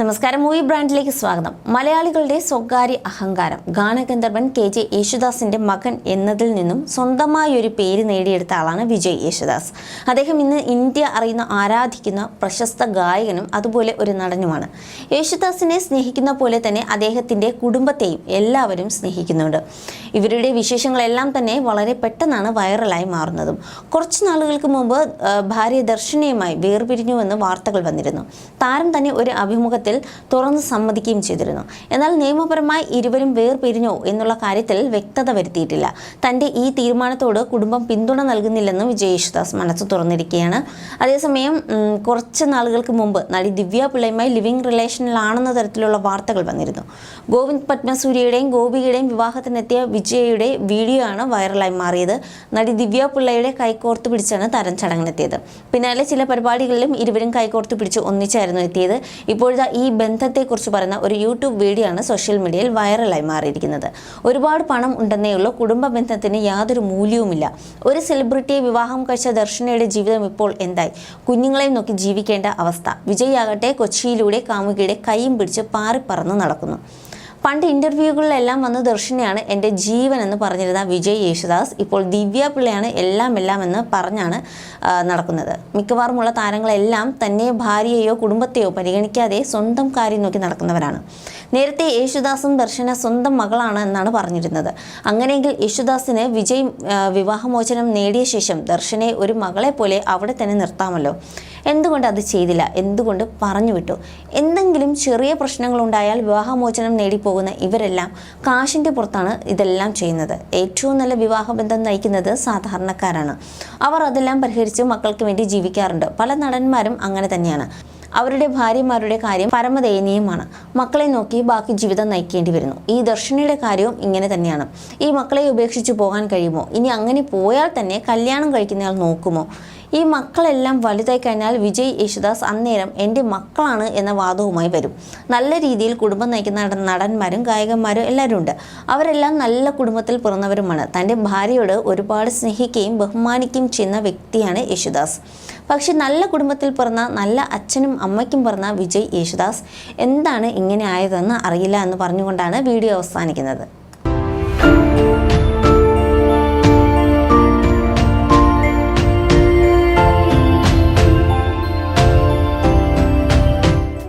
നമസ്കാരം. മൂവി ബ്രാൻഡിലേക്ക് സ്വാഗതം. മലയാളികളുടെ സ്വകാര്യ അഹങ്കാരം. ഗാനഗന്ധർവൻ കെ ജെ യേശുദാസിന്റെ മകൻ എന്നതിൽ നിന്നും സ്വന്തമായ ഒരു പേര് നേടിയെടുത്ത ആളാണ് വിജയ് യേശുദാസ്. അദ്ദേഹം ഇന്ന് ഇന്ത്യ അറിയുന്ന ആരാധിക്കുന്ന പ്രശസ്ത ഗായകനും അതുപോലെ ഒരു നടനുമാണ്. യേശുദാസിനെ സ്നേഹിക്കുന്ന പോലെ തന്നെ അദ്ദേഹത്തിന്റെ കുടുംബത്തെയും എല്ലാവരും സ്നേഹിക്കുന്നുണ്ട്. ഇവരുടെ വിശേഷങ്ങളെല്ലാം തന്നെ വളരെ പെട്ടെന്നാണ് വൈറലായി മാറുന്നതും. കുറച്ച് നാളുകൾക്ക് മുമ്പ് ഭാര്യ ദർശനയുമായി വേർപിരിഞ്ഞുവെന്ന് വാർത്തകൾ വന്നിരുന്നു. താരം തന്നെ ഒരു അഭിമുഖത്തിൽ തുറന്ന് സമ്മതിക്കുകയും ചെയ്തിരുന്നു. എന്നാൽ നിയമപരമായി ഇരുവരും വേർപിരിഞ്ഞോ എന്നുള്ള കാര്യത്തിൽ വ്യക്തത വരുത്തിയിട്ടില്ല. തന്റെ ഈ തീരുമാനത്തോട് കുടുംബം പിന്തുണ നൽകുന്നില്ലെന്നും വിജയ് യേശുദാസ് മനസ്സ് തുറന്നിരിക്കുകയാണ്. അതേസമയം കുറച്ച് നാളുകൾക്ക് മുമ്പ് നടി ദിവ്യ പിള്ളയുമായി ലിവിംഗ് റിലേഷനിലാണെന്ന തരത്തിലുള്ള വാർത്തകൾ വന്നിരുന്നു. ഗോവിന്ദ് പത്മസൂര്യയുടെയും ഗോപികയുടെയും വിവാഹത്തിനെത്തിയ വിജയയുടെ വീഡിയോ ആണ് വൈറലായി മാറിയത്. നടി ദിവ്യ പിള്ളയുടെ കൈകോർത്ത് പിടിച്ചാണ് താരം ചടങ്ങിനെത്തിയത്. പിന്നാലെ ചില പരിപാടികളിലും ഇരുവരും കൈകോർത്ത് പിടിച്ച് ഒന്നിച്ചായിരുന്നു എത്തിയത്. ഇപ്പോഴത്തെ ഈ ബന്ധത്തെക്കുറിച്ച് പറയുന്ന ഒരു യൂട്യൂബ് വീഡിയോ ആണ് സോഷ്യൽ മീഡിയയിൽ വൈറലായി മാറിയിരിക്കുന്നത്. ഒരുപാട് പണം ഉണ്ടെന്നേ ഉള്ളൂ കുടുംബ ബന്ധത്തിന് യാതൊരു മൂല്യവുമില്ല. ഒരു സെലിബ്രിറ്റിയെ വിവാഹം കഴിച്ച ദർശനയുടെ ജീവിതം ഇപ്പോൾ എന്തായി? കുഞ്ഞുങ്ങളെയും നോക്കി ജീവിക്കേണ്ട അവസ്ഥ. വിജയ് ആകട്ടെ കൊച്ചിയിലൂടെ കാമുകിയുടെ കൈയും പിടിച്ച് പാറിപ്പറന്ന് നടക്കുന്നു. പണ്ട് ഇന്റർവ്യൂകളിലെല്ലാം വന്ന് ദർശനയാണ് എന്റെ ജീവൻ എന്ന് പറഞ്ഞിരുന്ന വിജയ് യേശുദാസ്. ഇപ്പോൾ ദിവ്യ പിള്ളയാണ് എല്ലാം എല്ലാം എന്ന് പറഞ്ഞാണ് നടക്കുന്നത്. മിക്കവാറുമുള്ള താരങ്ങളെല്ലാം തന്നെ ഭാര്യയെയോ കുടുംബത്തെയോ പരിഗണിക്കാതെ സ്വന്തം കാര്യം നോക്കി നടക്കുന്നവരാണ്. നേരത്തെ യേശുദാസും ദർശന സ്വന്തം മകളാണ് എന്നാണ് പറഞ്ഞിരുന്നത്. അങ്ങനെയെങ്കിൽ യേശുദാസിന് വിജയ് വിവാഹമോചനം നേടിയ ശേഷം ദർശനെ ഒരു മകളെ പോലെ അവിടെ തന്നെ നിർത്താമല്ലോ. എന്തുകൊണ്ട് അത് ചെയ്തില്ല? എന്തുകൊണ്ട് പറഞ്ഞു വിട്ടു? എന്തെങ്കിലും ചെറിയ പ്രശ്നങ്ങളുണ്ടായാൽ വിവാഹമോചനം നേടിപ്പോകുന്ന ഇവരെല്ലാം കാശിന്റെ പുറത്താണ് ഇതെല്ലാം ചെയ്യുന്നത്. ഏറ്റവും നല്ല വിവാഹബന്ധം നയിക്കുന്നത് സാധാരണക്കാരാണ്. അവർ അതെല്ലാം പരിഹരിച്ച് മക്കൾക്ക് വേണ്ടി ജീവിക്കാറുണ്ട്. പല നടന്മാരും അങ്ങനെ തന്നെയാണ്. അവരുടെ ഭാര്യമാരുടെ കാര്യം പരമദയനീയമാണ്. മക്കളെ നോക്കി ബാക്കി ജീവിതം നയിക്കേണ്ടി വരുന്നു. ഈ ദർശനയുടെ കാര്യവും ഇങ്ങനെ തന്നെയാണ്. ഈ മക്കളെ ഉപേക്ഷിച്ച് പോകാൻ കഴിയുമോ? ഇനി അങ്ങനെ പോയാൽ തന്നെ കല്യാണം കഴിക്കുന്നയാൾ നോക്കുമോ? ഈ മക്കളെല്ലാം വലുതായി കഴിഞ്ഞാൽ വിജയ് യേശുദാസ് അന്നേരം എന്റെ മക്കളാണ് എന്ന വാദവുമായി വരും. നല്ല രീതിയിൽ കുടുംബം നയിക്കുന്ന നടന്മാരും ഗായകന്മാരും എല്ലാവരും ഉണ്ട് അവരെല്ലാം നല്ല കുടുംബത്തിൽ പിറന്നവരുമാണ്. തന്റെ ഭാര്യയോട് ഒരുപാട് സ്നേഹിക്കുകയും ബഹുമാനിക്കുകയും ചെയ്യുന്ന വ്യക്തിയാണ് യേശുദാസ്. പക്ഷെ നല്ല കുടുംബത്തിൽ പിറന്ന നല്ല അച്ഛനും അമ്മയ്ക്കും പിറന്ന വിജയ് യേശുദാസ് എന്താണ് ഇങ്ങനെ ആയതെന്ന് അറിയില്ല എന്ന് പറഞ്ഞുകൊണ്ടാണ് വീഡിയോ അവസാനിക്കുന്നത്.